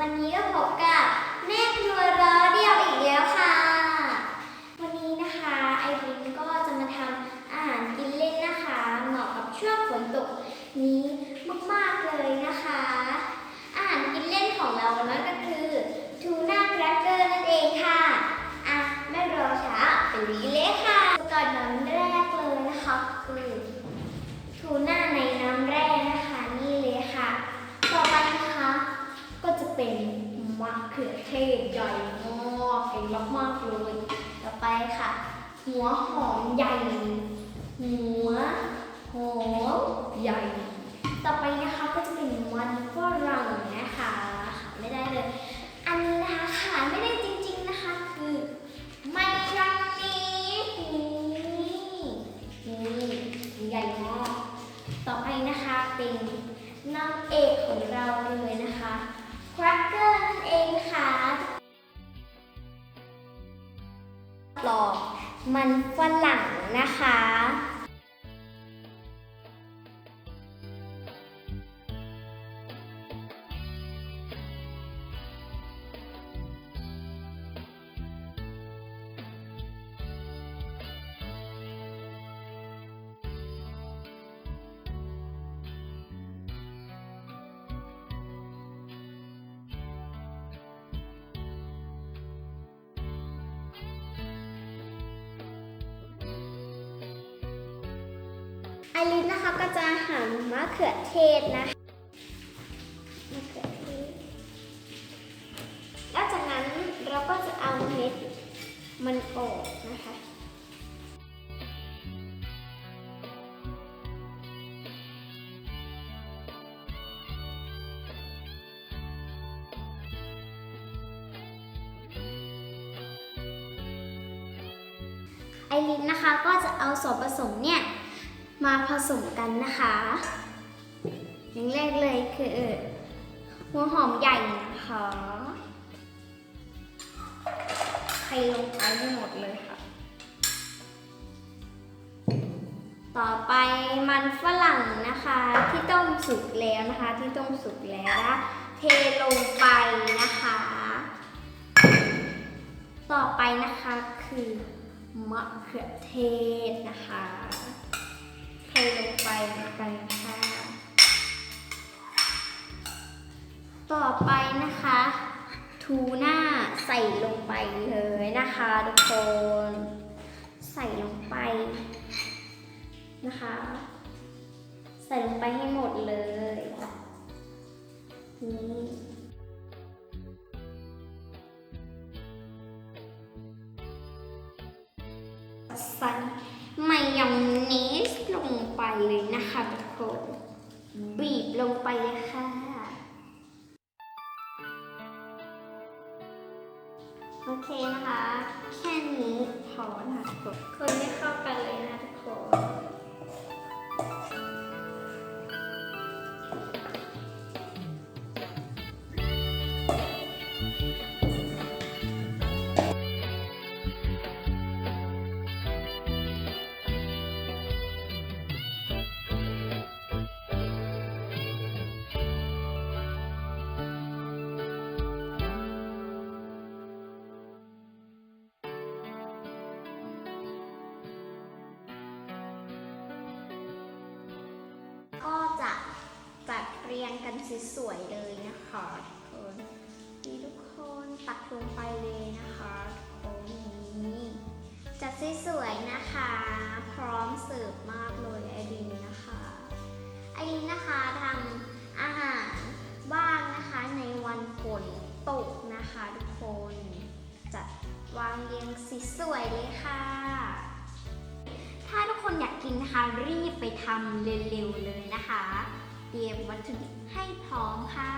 วันนี้ก็พบกับแม่ครัวรอเดียวอีกแล้วค่ะ วันนี้นะคะไอรินก็จะมาทำอาหารกินเล่นนะคะ เหมาะกับช่วงฝนตกนี้มากๆเลยนะคะ อาหารกินเล่นของเรานั่นก็คือทูน่าแครกเกอร์นั่นเองค่ะอะไม่รอช้าไปลุยเลยค่ะก่อนน้ำแรกเลยนะคะคือทูน่าในน้ำแร่นะคะนี่เลยค่ะ ต่อไปนะคะ ก็จะเป็นมะเขือเทศใหญ่มากเก่งมากๆเลย ต่อ ไปค่ะ หัวหอมใหญ่ หัวหอมใหญ่ ต่อไปนะคะก็จะเป็นมันฝรั่งนะคะขาดไม่ได้เลย อันนี้นะคะขาดไม่ได้จริงๆนะคะ คือมายองเนสนี่นี่ใหญ่มากต่อไปนะคะเป็นนางเอกของเราเลยนะคะครักเกอร์นั่นเองค่ะ มันฝรั่งนะคะ อรินนะคะก็จะหั่นมะเขือเทศนะคะมะเขือเทศแล้วจากนั้นเราก็จะเอาเม็ดมันออกนะคะไอรินนะคะก็จะเอาส่วนผสมเนี่ย มาผสมกันนะคะ อย่างแรกเลยคือหัวหอมใหญ่นะคะใครลงไปให้หมดเลยค่ะ ต่อไปมันฝรั่งนะคะ ที่ต้มสุกแล้วนะคะ ที่ต้มสุกแล้วนะเทลงไปนะคะ ต่อไปนะคะคือมะเขือเทศนะคะ ไปกันค่ะ ต่อไปนะคะ ทูน่าใส่ลงไปเลยนะคะทุกคน ใส่ลงไปนะคะ ใส่ลงไปให้หมดเลยนี่ใส่มายองเน โอเคนะคะ แค่นี้พอนะคะทุกคนคนให้เข้ากันเลยนะทุกคนก็ ยงกันสวยๆเลยนะคะทุกคนนี่ทุกคนตักลงไปเลยนะคะทุกคนนี่จัดสวยๆนะคะ พร้อมเสิร์ฟมากเลยไอรินนะคะไอรินนะคะทำอาหารบ้างนะคะในวันฝนตกนะคะทุกคนจัดวางเรียงสีสวยเลยค่ะ ถ้าทุกคนอยากกินนะคะรีบไปทำเร็วๆเลยนะคะ เตรียมวัตถุดิบให้พร้อมค่ะ